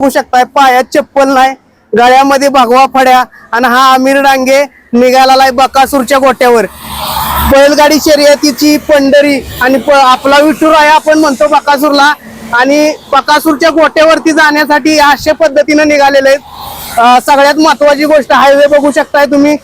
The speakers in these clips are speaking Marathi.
बघू शकताय पायात चप्पल नाही. गळ्यामध्ये भगवा फड्या आणि हा आमिर डांगे निघाला बकासूरच्या गोट्यावर. बैलगाडी शर्यतीची पंढरी आणि प- आपला विठूर आहे आपण म्हणतो बकासूरला. आणि बकासूरच्या गोट्यावरती जाण्यासाठी अशा पद्धतीनं निघालेले आहेत. सगळ्यात महत्वाची गोष्ट हायवे बघू शकताय तुम्ही.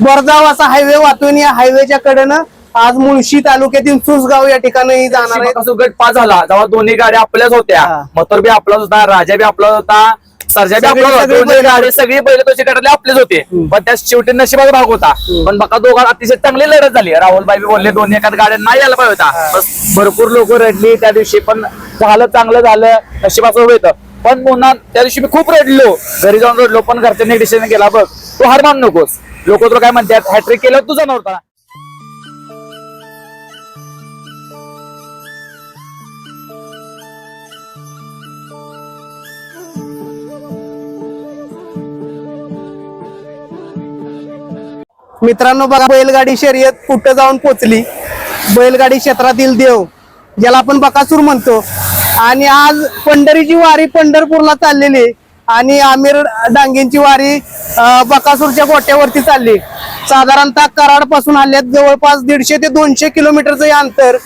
बरजाव असा हायवे वाहतून या हायवेच्या कडेनं आज मुळशी तालुक्यातील सुसगाव या ठिकाणी जाणार आहे. बकासूर गट पाच झाला. जेव्हा दोन्ही गाड्या आपल्याच होत्या. हा. मथुर बी आपलाच होता राजा बी आपला होता सर्जा बी सगळे- आपला होता. सगळे दोन्ही बैल- गाडी सगळी बैल तशी गटातले आपलेच होते. पण त्या शेवटी नशिबाचा भाग होता. पण बका दोघांना अतिशय चांगली लढत झाली. राहुल बाई बोलले दोन्ही एखाद गाड्या नाही यायला पाहिजे होता. भरपूर लोक रडली त्या दिवशी. पण झालं चांगलं झालं. नशिबाचं होतं. पण पुन्हा त्या दिवशी मी खूप रडलो. घरी जाऊन रडलो पण घरच्यांनी डिसिजन केला बघ तू हार मान नकोस. लोक तुला काय म्हणतात? हॅट्रिक केलं तुझा नव्हता मित्रांनो बघा बैलगाडी शर्यत कुठं जाऊन पोचली? बैलगाडी क्षेत्रातील देव ज्याला आपण बकासूर म्हणतो. आणि आज पंढरीची वारी पंढरपूरला चाललेली. आणि आमिर डांगेंची वारी बकासूरच्या गोट्यावरती चालली साधारणतः कराडपासून हल्ल्यात जवळपास दीडशे ते दोनशे किलोमीटरचं हे अंतर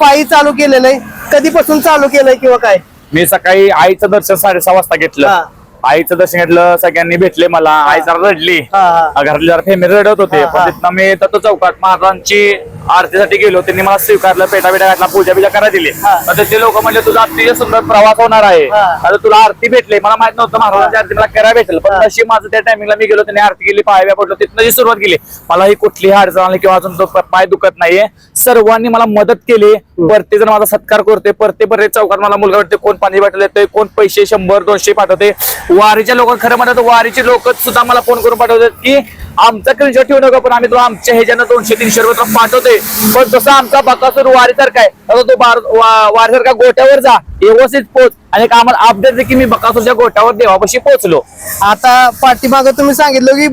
पायी चालू केलेलं आहे. कधीपासून चालू केलंय किंवा काय? मी सकाळी आईचं दर्शन साडेसहा वाजता घेतलं. आईचं दर्शन घेतलं सगळ्यांनी भेटले मला. आई जरा रडली. घरातली जरा फॅमिली रडत होते. पण. तिथनं मी तत्व चौकात महाराजांची आरतीसाठी गेलो. त्यांनी मला स्वीकारलं पेटा बिटा घातला पूजा बिजा करायला दिली. तर ते लोक म्हणजे तुझा अतिशय सुंदर प्रवास होणार आहे. आता तुला आरती भेटली. मला माहीत नव्हतं महाराजांची आरती मला करायला भेटेल. पण. नशीब माझं त्या टायमिंगला मी गेलो. त्यांनी आरती केली पाया पडलो. तिथनं जी सुरुवात केली मला ही कुठलीही अडचण आली किंवा अजून तो पाय दुखत नाहीये. सर्वांनी मला मदत केली. प्रत्येक जण माझा सत्कार करते. प्रत्येक प्रत्येक चौकात मला मुलगा वाटते कोण पाणी येते कोण पैसे शंभर दोनशे पाठवते वारीच्या लोक खरं म्हणतात वारीचे लोक सुद्धा मला फोन करून पाठवतात की आमचा स्क्रीनशॉट ठेवू नका पण आम्ही तुला आमच्या ह्याच्यानं दोनशे तीनशे रुपये पाठवते. पण जसं आमचा बकासूर वारीसारखा आहे आता तो वा- वारीसारखा गोट्यावर जा व्यवस्थित पोच. आणि आम्हाला अपडेट दे की मी बकासूरच्या गोट्यावर देवापाशी पोहोचलो आता पाठीमाग तुम्ही सांगितलं की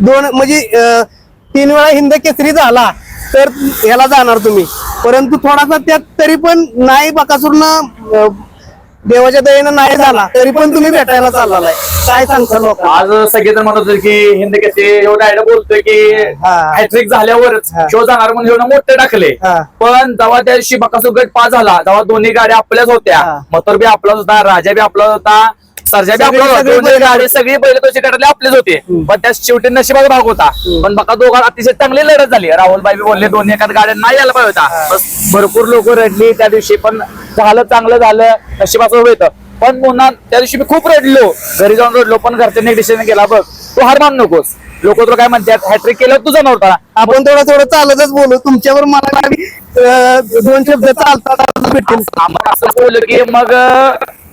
दोन म्हणजे तीन वेळा हिंद केसरी झाला तर ह्याला जाणार तुम्ही. परंतु थोडासा त्यात तरी पण नाही बकासूरनं देवाच्या दयेनं नाही झाला तरी पण तुम्ही भेटायला चाललाय. काय सांगता लोक? आज सगळेजण म्हणत होते की हिंद कसे एवढं डायरेक्ट बोलतोय की. हॅट्रिक झाल्यावरच हा. शो जाणार म्हणून एवढं मोठे टाकले. पण जेव्हा त्या दिवशी गट पाच झाला तेव्हा दोन्ही गाड्या आपल्याच होत्या. मथुर बी आपलाच होता राजा बी आपला होता सर्जा बी सगळे- आपला होता. सगळे गाडी सगळी बैल तशी गटातले आपलेच होते. पण त्या शेवटी नशिबाचा भाग होता. पण बका दोघांना अतिशय चांगली लढत झाली. राहुल बाई बोलले दोन्ही एखाद गाड्या नाही यायला पाहिजे होता. भरपूर लोक रडली त्या दिवशी पण झालं चांगलं झालं नशिबाचं होतं पण पुन्हा त्या दिवशी मी खूप रडलो. घरी जाऊन रडलो पण घरच्यांनी डिसिजन केला बघ तू हार मान नकोस. लोक तुला काय म्हणतात हॅट्रिक केलं तुझा नव्हता आपण थोडं थोडं चालतच बोलू. तुमच्यावर मला दोन शब्द चालतात भेटतील आपण असं बोललो की मग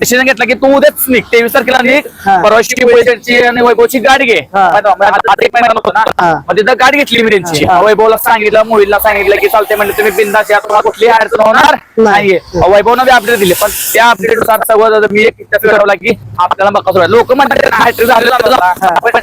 डिसिजन घेतला की तू उद्याच निघ. तेवीस तारखेला निघ. परवाशी वैभवची आणि वैभवची गाडी घे. मग तिथं गाडी घेतली मी त्यांची. वैभवला सांगितलं मोहितला सांगितलं की चालते म्हणजे तुम्ही बिंदास या तुम्हाला कुठली अडचण होणार नाही. नाहीये. वैभवनं बी अपडेट दिले. पण त्या अपडेटनुसार सगळं मी एक ठरवला की आपल्याला बघा लोक म्हणतात हॅट्रिक झालेला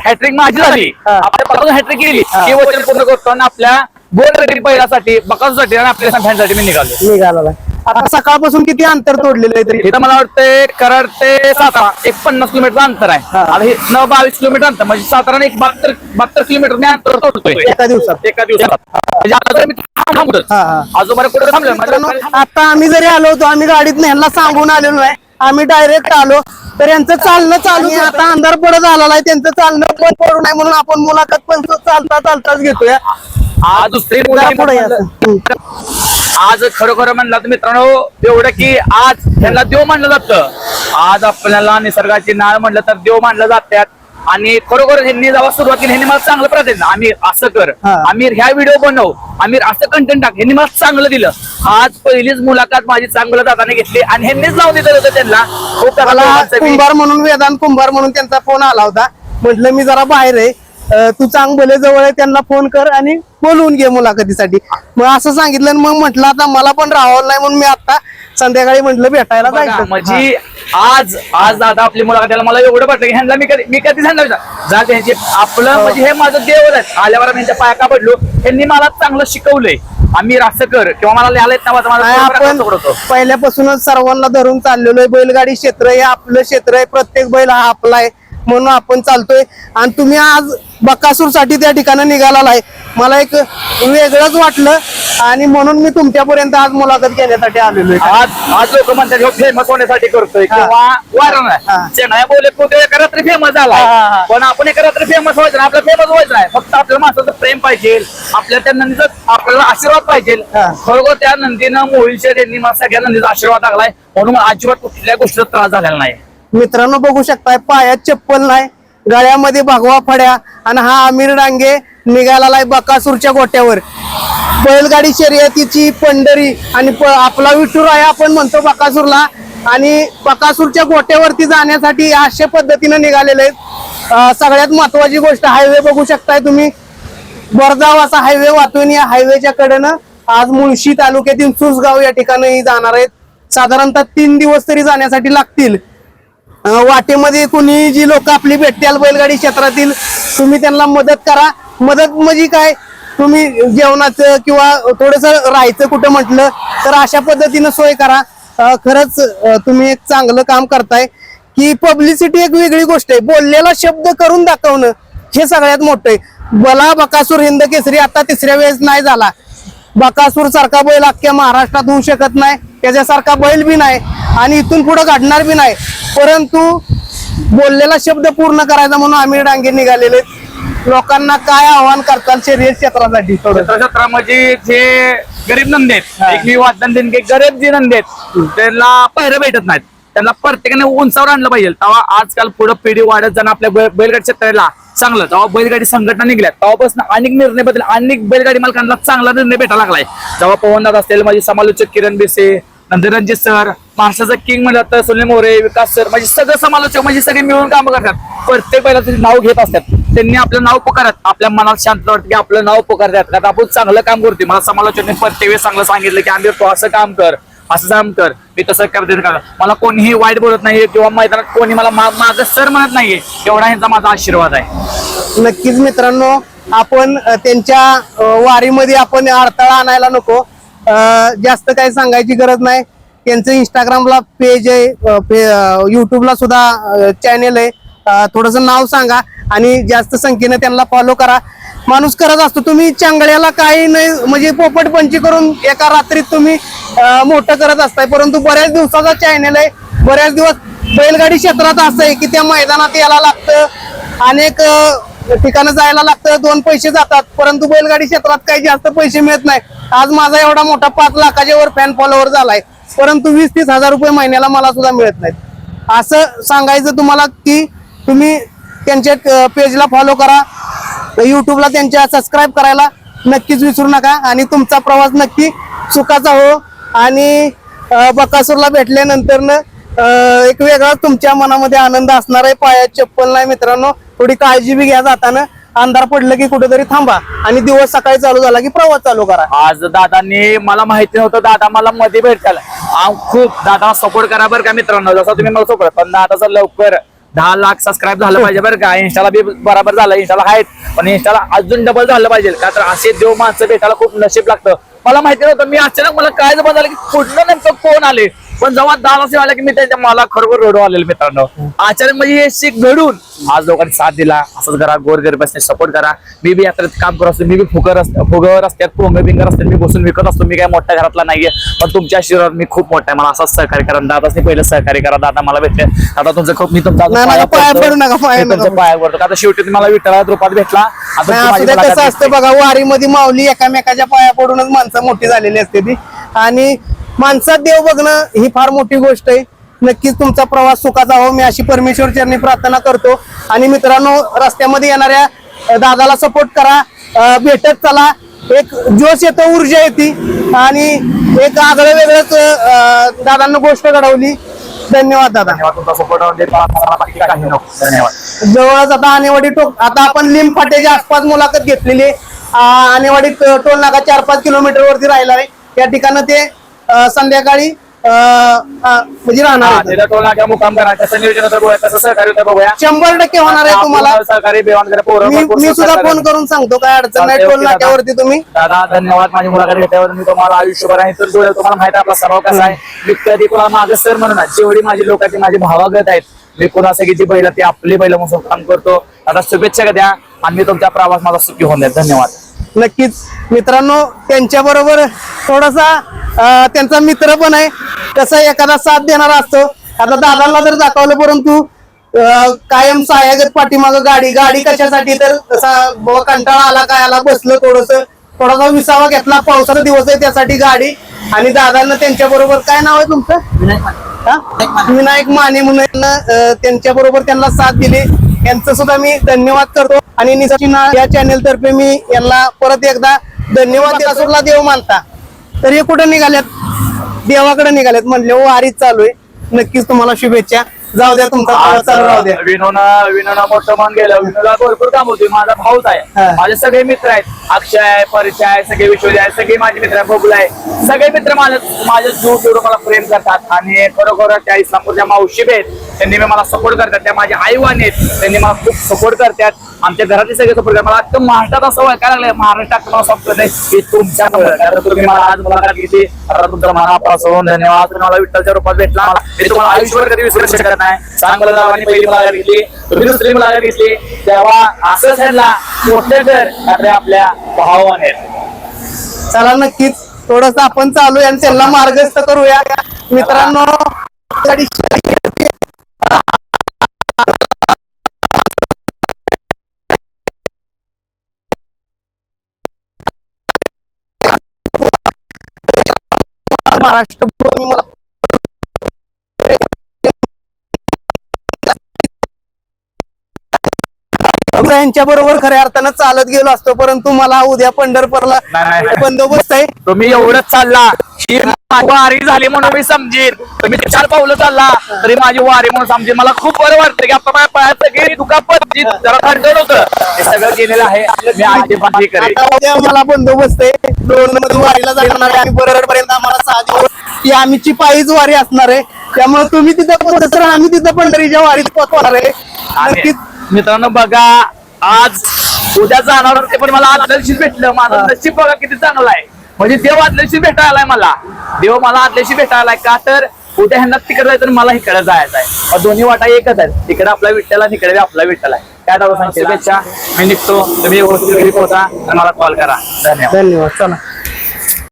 हॅट्रिक माझी झाली. आपल्या पकडून हॅट्रिक केली. हा. वचन पूर्ण करतो आणि आपल्या गोल रेडी पहिल्यासाठी बकासाठी आणि आपल्या फॅनसाठी मी निघालो. निघाला आता सकाळपासून किती अंतर तोडलेलं आहे तरी इथं मला वाटतं कराड ते सातारा एक पन्नास किलोमीटर अंतर आहे हा. आता हे न बावीस किलोमीटर अंतर म्हणजे सातारा एक बहात्तर बहात्तर किलोमीटर मी अंतर तोडतोय एका दिवसात एका दिवसात म्हणजे आता जर मी थांबतोच हा, हा. आजोबा कुठे थांबलं मित्रांनो आता आम्ही जरी आलो होतो आम्ही गाडीत ह्यांना सांगून आलेलो नाही आम्ही डायरेक्ट आलो तर यांचं चालणं चालू आहे. आता अंधार पडत आलेला आहे त्यांचं चालणं पण पडू नये म्हणून आपण मुलाखत पण चालता चालताच घेतोय आज दुसरी पुढे या. हम्म. आज खरोखर म्हणलं तर मित्रांनो एवढं की आज त्यांना देव मानलं जातं. आज आपल्याला निसर्गाची नाळ म्हणलं तर देव मानलं जातात आणि खरोखर ह्यांनी जेव्हा सुरुवात केली ह्यांनी मला चांगलं प्रतिज्ञा आम्ही असं कर. आम्ही ह्या व्हिडिओ बनव. आम्ही असं कंटेंट टाक. ह्यांनी मला चांगलं दिलं. आज पहिलीच मुलाखत माझी चांगलं दादाने घेतली आणि ह्यांनीच लावून दिलं होतं त्यांना. कुंभार म्हणून वेदांत कुंभार म्हणून त्यांचा फोन आला होता. म्हटलं मी जरा बाहेर आहे. तू चांग भले जवळ आहे त्यांना फोन कर आणि बोलवून घे मुलाखतीसाठी. मग असं सांगितलं आणि मग म्हटलं आता मला पण राहावं नाही म्हणून मी आता संध्याकाळी म्हटलं भेटायला जायचं. म्हणजे आज आज दादा आपली मुलाखत मला एवढं वाटलं की ह्यांना मी कधी मी कधी सांगितलं जा त्यांचे आपलं म्हणजे हे माझं देव आहेत. आल्यावर त्यांच्या पाया का पडलो? त्यांनी मला चांगलं शिकवलंय. आम्ही रासकर किंवा मला लिहायला येत नाही आपण पहिल्यापासूनच सर्वांना धरून चाललेलो आहे. बैलगाडी क्षेत्र हे आपलं क्षेत्र आहे. प्रत्येक बैल हा आपला आहे. म्हणून आपण चालतोय. आणि तुम्ही आज बकासूरसाठी त्या ठिकाणी निघाला आहे. मला एक वेगळंच वाटलं आणि म्हणून मी तुमच्यापर्यंत आज मुलाखत घेण्यासाठी आलेलो आहे. आज आज लोक म्हणतात फेमस होण्यासाठी करतोय. किंवा बोले तू एका रात्री फेमस झाला. पण आपण एका रात्री फेमस व्हायचं नाही आपल्याला फेमस व्हायचं नाही. फक्त आपल्याला माणसाचं प्रेम पाहिजे. आपल्या त्या नंदीचा आपल्याला आशीर्वाद पाहिजे. खरोखर त्या नंदीनं मोहिलशेर यांनी मला सगळ्या नंदीचा आशीर्वाद लागलाय. म्हणून अजिबात कुठल्या गोष्टीचा त्रास झालेला नाही. मित्रांनो बघू शकताय पायात चप्पल नाही. गळ्यामध्ये भगवा फड्या आणि हा आमिर डांगे निघाला बकासूरच्या गोट्यावर. बैलगाडी शर्यतीची पंढरी आणि आपला विठूर आहे आपण म्हणतो बकासूरला. आणि बकासूरच्या गोट्यावरती जाण्यासाठी अशा पद्धतीनं निघालेले आहेत. सगळ्यात महत्वाची गोष्ट हायवे बघू शकताय तुम्ही. बरजाव असा हायवे वाहतून या हायवेच्या कडेनं आज मुळशी तालुक्यातील सुसगाव या ठिकाणी जाणार आहेत. साधारणतः तीन दिवस तरी जाण्यासाठी लागतील. वाटेमध्ये कुणी जी लोक आपली भेटतील बैलगाडी क्षेत्रातील तुम्ही त्यांना मदत करा. मदत म्हणजे काय? तुम्ही जेवणाचं किंवा थोडस राहायचं कुठं म्हटलं तर अशा पद्धतीनं सोय करा. खरंच तुम्ही एक चांगलं काम करताय. की पब्लिसिटी एक वेगळी गोष्ट आहे. बोललेला शब्द करून दाखवणं हे सगळ्यात मोठं आहे. बला बकासूर हिंद केसरी आता तिसऱ्या वेळेस नाही झाला. बकासूर सारखा बैल अख्ख्या महाराष्ट्रात होऊ शकत नाही. त्याच्यासारखा बैल बी नाही आणि इथून पुढे घडणार बी नाही. परंतु बोललेला शब्द पूर्ण करायचा म्हणून आम्ही डांगे निघालेले. लोकांना काय आव्हान करतात शर्यत क्षेत्रासाठी म्हणजे जे गरीब नंदी आहेत एक मी वादन देईन की गरीब जे नंदी आहेत त्यांना पहिरं भेटत नाहीत. त्यांना प्रत्येकाने उंचावर आणलं पाहिजे. तेव्हा आजकाल पुढे पिढी वाढत जाणं आपल्या बैलगाडी क्षेत्राला चांगलं. जेव्हा बैलगाडी संघटना निघल्या तेव्हापासून अनेक निर्णय बदल अनेक बैलगाडी मालकांना चांगला निर्णय भेटायला लागलाय. जेव्हा पवनदादा असतील माझे समालोचक किरण बेसे नंतर रणजित सर महाराष्ट्राचं किंग म्हणलं तर सुनील मोरे विकास सर म्हणजे सगळं समालोचक म्हणजे सगळे मिळून कामं करतात. प्रत्येक बैलाचं नाव घेत असतात. त्यांनी आपलं नाव पुकारत आपल्या मनात शांत वाटतं की आपलं नाव पुकारतात कारण आपण चांगलं काम करतोय. मला समालोचकने प्रत्येक वेळेस चांगलं सांगितलं की आम्ही असं काम कर असं काम कर. मी तसं करते कर मला कोणीही वाईट बोलत नाहीये किंवा मैदानात कोणी मला मा- माझं सर म्हणत नाहीये. एवढा ह्यांचा माझा आशीर्वाद आहे. नक्कीच मित्रांनो आपण त्यांच्या वारीमध्ये आपण अडथळा आणायला नको. जास्त काही सांगायची गरज नाही. त्यांचं इंस्टाग्रामला पेज आहे पे- युट्यूबला सुद्धा चॅनेल आहे. थोडंसं नाव सांगा आणि जास्त संख्येने त्यांना फॉलो करा. माणूस करत असतो. तुम्ही चांगड्याला काही नाही म्हणजे पोपट पंची करून एका रात्रीत तुम्ही मोठं करत असताय. परंतु बऱ्याच दिवसाचा चॅनेल आहे. बऱ्याच दिवस बैलगाडी क्षेत्रात असं आहे की त्या मैदानात यायला लागतं. अनेक ठिकाणं जायला लागतं. दोन पैसे जातात. परंतु बैलगाडी क्षेत्रात काही जास्त पैसे मिळत नाही. आज माझा एवढा मोठा पाच लाखाच्या वर फॅन फॉलोअर झालाय. परंतु वीस तीस हजार रुपये महिन्याला मला सुद्धा मिळत नाहीत. असं सांगायचं तुम्हाला की तुम्ही त्यांच्या पेजला फॉलो करा. युट्यूबला त्यांच्या सबस्क्राईब करायला नक्कीच विसरू नका. आणि तुमचा प्रवास नक्की सुखाचा हो. आणि बकासूरला भेटल्यानंतर एक वेगळा तुमच्या मनामध्ये आनंद असणार आहे. पायात चप्पल नाही मित्रांनो. थोडी काळजी बी घ्या जाताना. अंधार पडलं की कुठेतरी थांबा. आणि दिवस सकाळी चालू झाला की प्रवास चालू करा. आज दादांनी मला माहिती नव्हतं दादा मला मध्ये भेटताल खूप दादा सपोर्ट करा बरं का मित्रांनो. जसं तुम्ही मला सपोर्ट पण दादाचं लवकर दहा लाख सबस्क्राईब झालं पाहिजे बरं का. इंस्टाला बी बरोबर झालं. इंस्टाला आहेत पण इंस्टाला अजून डबल झालं पाहिजे. का तर असे देव माणसं भेटायला खूप नशीब लागतं. मला माहिती नव्हतं मी अचानक मला काय जमा झालं की कुठलं नेमकं कोण आले? पण जेव्हा दादा असे आले की मी त्यांच्या मला खरोखर रडू आलेलं मित्रांनो. अचानक म्हणजे हे शिक घडून आज लोकांनी साथ दिला. असंच करा गोर गरीबांनी सपोर्ट करा. मी बी यात्रेत काम करत असतो मी बी फुगर असतो फुगर असतात पोंग बिंगर असतात मी बसून विकत असतो. मी काय मोठ्या घरातला नाहीये पण तुमच्या आशीर्वाद मी खूप मोठा आहे. मला असंच सहकार्य करा. दादाच पहिलं सहकार्य करा. दादा मला भेटले. दादा तुमचं खूप मी तुमचा पाया पडतो. आता शेवटी तुम्ही मला विठ्ठला रूपात भेटला. आता असतं. बघा वारीमध्ये माऊली एकामेकाच्या पाया पडूनच माणसं मोठी झालेली असते ती. आणि माणसात देव बघणं ही फार मोठी गोष्ट आहे. नक्कीच तुमचा प्रवास सुखाचा हो मी अशी परमेश्वर चरणी प्रार्थना करतो. आणि मित्रांनो रस्त्यामध्ये येणाऱ्या दादाला सपोर्ट करा. भेटत चला. एक जोश येतो ऊर्जा येते. आणि एक आगळं वेगळंच दादांना गोष्ट घडवली. धन्यवाद दादा. जवळच आता आणेवाडी टोक आता आपण लिंब फाट्याच्या आसपास मुलाखत घेतलेली आणेवाडी टोल नाका चार पाच किलोमीटर वरती राहिला आहे. त्या ठिकाणी ते संध्याकाळी म्हणजे राहणार मुक्काम करा. नियोजन होतं बघूया कसं सहकार्य होतं बघूया. शंभर टक्के होणार आहे तुम्हाला. आपण सहकारी बेवानकडे पोरं मी भरपूर मी सुद्धा सहकार्य फोन करून सांगतो काय अडचण नाही. चालतंय, टोल ओके दादा. नाक्यावरती तुम्ही. दादा धन्यवाद माझी मुलाखत घेतल्यावर. मी तुम्हाला आयुष्यभर आहे. तर जोडेल तुम्हाला माहिती आहे आपला स्वभाव कसा आहे. मी कधी कोणाला मागे सर म्हणून नाही. जेवढी माझी लोकांची माझी भावागत आहेत मी कोणासाठी जी बैल ती आपली बैल म्हणून काम करतो. आता शुभेच्छा द्या. आणि मी तुमचा प्रवास माझा सुखी होऊन द्या धन्यवाद. नक्कीच. मित्रांनो त्यांच्या बरोबर थोडासा त्यांचा मित्र पण आहे. कसा एखादा साथ देणारा असतो. आता दादांना जर दाखवलं परंतु कायम सायागत पाठीमाग गाडी गाडी कशासाठी तर तसा कंटाळा आला काय आला बसलं थोडस. थोडासा विसावा घेतला पावसाचा दिवस आहे त्यासाठी गाडी. आणि दादांना त्यांच्या बरोबर काय नाव आहे तुमचं? विनायक माने. म्हणून त्यांच्या बरोबर त्यांना साथ दिली. यांचं सुद्धा मी धन्यवाद करतो. आणि निसाची ना या चॅनेल तर्फे मी यांना परत एकदा धन्यवाद देवासुरला देव मानता. तर हे कुठे निघाल्यात? देवाकडे निघाल्यात म्हणले हो आरीच चालू आहे. नक्कीच तुम्हाला शुभेच्छा. जाऊ द्या तुमचा प्रवास चालू राहू द्या. विनोना विनोना मोठं मान गेलं. विनोला भरपूर काम होते. माझा भाऊच हा. आहे माझे सगळे मित्र आहेत. अक्षय आहे परिचय आहे सगळे विश्वजी आहे सगळे माझे मित्र आहे बबुल आहे. सगळे मित्र माझे माझे जीव जेवढं मला प्रेम करतात. आणि खरोखर त्या इस्लामपूरच्या मावशी आहेत. त्यांनी मी मला सपोर्ट करतात. त्या माझ्या आई वाणी आहेत. त्यांनी मला खूप सपोर्ट करतात. आमच्या घरातले सगळे सपोर्ट करा. मला अख्खा महाराष्ट्रात असं ओळखायला लागलंय. महाराष्ट्रात मला सपोर्ट नाही. की तुमच्यामुळे कारण तुम्ही मला आज मुलाखत घेतली. आता तुमचा मनापासून धन्यवाद. मला विठ्ठलच्या रूपात भेटला. मला मी तुम्हाला आयुष्यभर कधी विसरू शकत नाही. चांगलं नावाने पहिली मुलाखत घेतली. तुम्ही दुसरी मुलाखत घेतली. तेव्हा असं झाला मोठे कर अरे आपल्या भावाने. आहेत चला नक्कीच. थोडस आपण चालू आणि त्यांना मार्गस्थ करूया. मित्रांनो गाडी मला यांच्या बरोबर खऱ्या अर्थानं चालत गेलो असतो परंतु मला उद्या पंढरपूरला नाही, नाही. बंदोबस्त आहे. तुम्ही एवढंच चालला. ही माझी वारी झाली म्हणून मी समजेन. तुम्ही चार पावलं चालला तरी माझी वारी म्हणून समजेन. मला खूप बरं वाटतं की आता माझ्या पायात सगळी दुखापत जी जरा थंडण होतं. हे सगळं गेलेलं आहे. मी करेन. आता उद्या मला बंदोबस्त आहे. दोन मध्ये वारीला जाणार आहे. आणि बरोबर पर्यंत आम्हाला सहा दिवस. ती आम्हीची पायीच वारी असणार आहे. त्यामुळे तुम्ही तिथं पोहोचत आम्ही तिथं पंढरीच्या वारीत पोहोचणार आहे. आणि नक्कीच. मित्रांनो बघा आज उद्या जाणार होते पण मला आदल्या दिवशी भेटलं. माझं नशीब बघा किती चांगलं आहे. म्हणजे देव आदल्या दिवशी भेटायला आलाय मला. देव मला आदल्या दिवशी भेटायला आलाय का? तर उद्या ह्यांना तिकडे जायचं आणि मला इकडे जायचं आहे. मग दोन्ही वाटा एकच आहेत. तिकडे आपला विठ्ठल आणि इकडे आपला विठ्ठल आहे. काय दादा सांगते शुभेच्छा. मी निघतो. तुम्ही व्यवस्थित घरी पोहोचा आणि मला कॉल करा. धन्यवाद. धन्यवाद. चला.